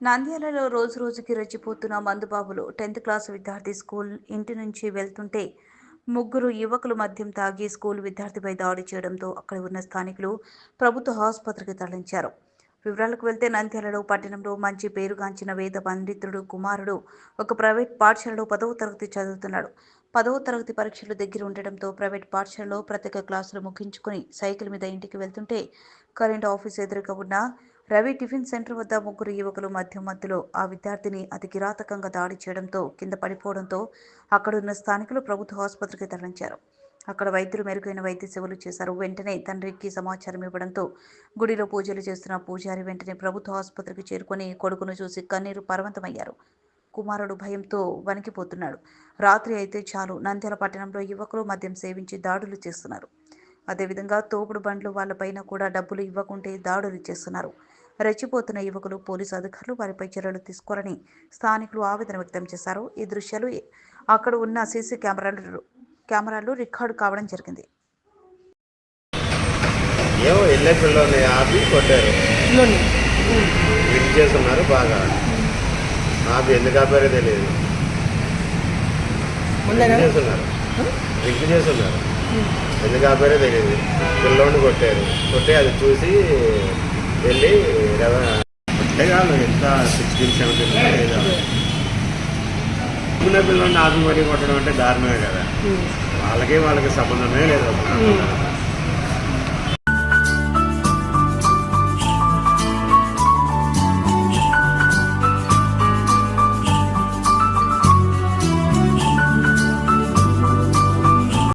నంద్యాలలో రోజు రోజుకి రెచ్చిపోతున్న మందుబాబులు టెన్త్ క్లాస్ విద్యార్థి స్కూల్ ఇంటి నుంచి వెళ్తుంటే ముగ్గురు యువకులు మద్యం తాగి స్కూల్ విద్యార్థిపై దాడి చేయడంతో అక్కడ ఉన్న స్థానికులు ప్రభుత్వ ఆసుపత్రికి తరలించారు. వివరాలకు వెళ్తే నంద్యాలలో పట్టణంలో మంచి పేరుగాంచిన వేద పండితుడు కుమారుడు ఒక ప్రైవేట్ పాఠశాలలో పదవ తరగతి చదువుతున్నాడు. పదవ తరగతి పరీక్షలు దగ్గర ఉండడంతో ప్రైవేట్ పాఠశాలలో ప్రత్యేక క్లాసులు ముగించుకుని సైకిల్ మీద ఇంటికి వెళ్తుంటే కరెంట్ ఆఫీస్ ఎదురుగా ఉన్న రవి టిఫిన్ సెంటర్ వద్ద ముగ్గురు యువకులు మధ్య మధ్యలో ఆ విద్యార్థిని అతి కిరాతకంగా దాడి చేయడంతో కింద పడిపోవడంతో అక్కడున్న స్థానికులు ప్రభుత్వ ఆసుపత్రికి తరలించారు. అక్కడ వైద్యులు మెరుగైన వైద్య సేవలు చేశారు. వెంటనే తండ్రికి సమాచారం ఇవ్వడంతో గుడిలో పూజలు చేస్తున్న పూజారి వెంటనే ప్రభుత్వ ఆసుపత్రికి చేరుకొని కొడుకును చూసి కన్నీరు పర్వంతమయ్యారు. కుమారుడు భయంతో వణికిపోతున్నాడు. రాత్రి అయితే చాలు. నంద్యాల పట్టణంలో యువకులు మద్యం సేవించి దాడులు చేస్తున్నారు. అదేవిధంగా తోపుడు బండ్లు వాళ్ళపైన కూడా డబ్బులు ఇవ్వకుంటే దాడులు చేస్తున్నారు. రెచ్చిపోతున్న యువకులు పోలీసు అధికారులు వారిపై చర్యలు తీసుకోవాలని స్థానికులు ఆవేదన వ్యక్తం చేశారు. ఈ దృశ్యాలు అక్కడ ఉన్న సీసీ కెమెరాలు కెమెరాలు రికార్డు కావడం జరిగింది. ఏమో వెళ్ళే పిల్లల్ని ఆపి కొట్టారు. డ్రింక్ చేస్తున్నారు బాగా. ఆపి ఎందుకు ఆపారో తెలియదు ముందేనా డ్రింక్ చేస్తున్నారు. డ్రింక్ చేస్తున్నారు. ఎందుకు ఆపారో తెలియదు పిల్లోని కొట్టారు. కొట్టి అది చూసి వెళ్ళి కొట్టే కాదు ఎంత సిక్స్టీన్ సెవెంటీన్ చిన్న పిల్లోని ఆపి మరీ కొట్టడం అంటే దారుణమే కదా. వాళ్ళకి వాళ్ళకి సంబంధమే లేదు.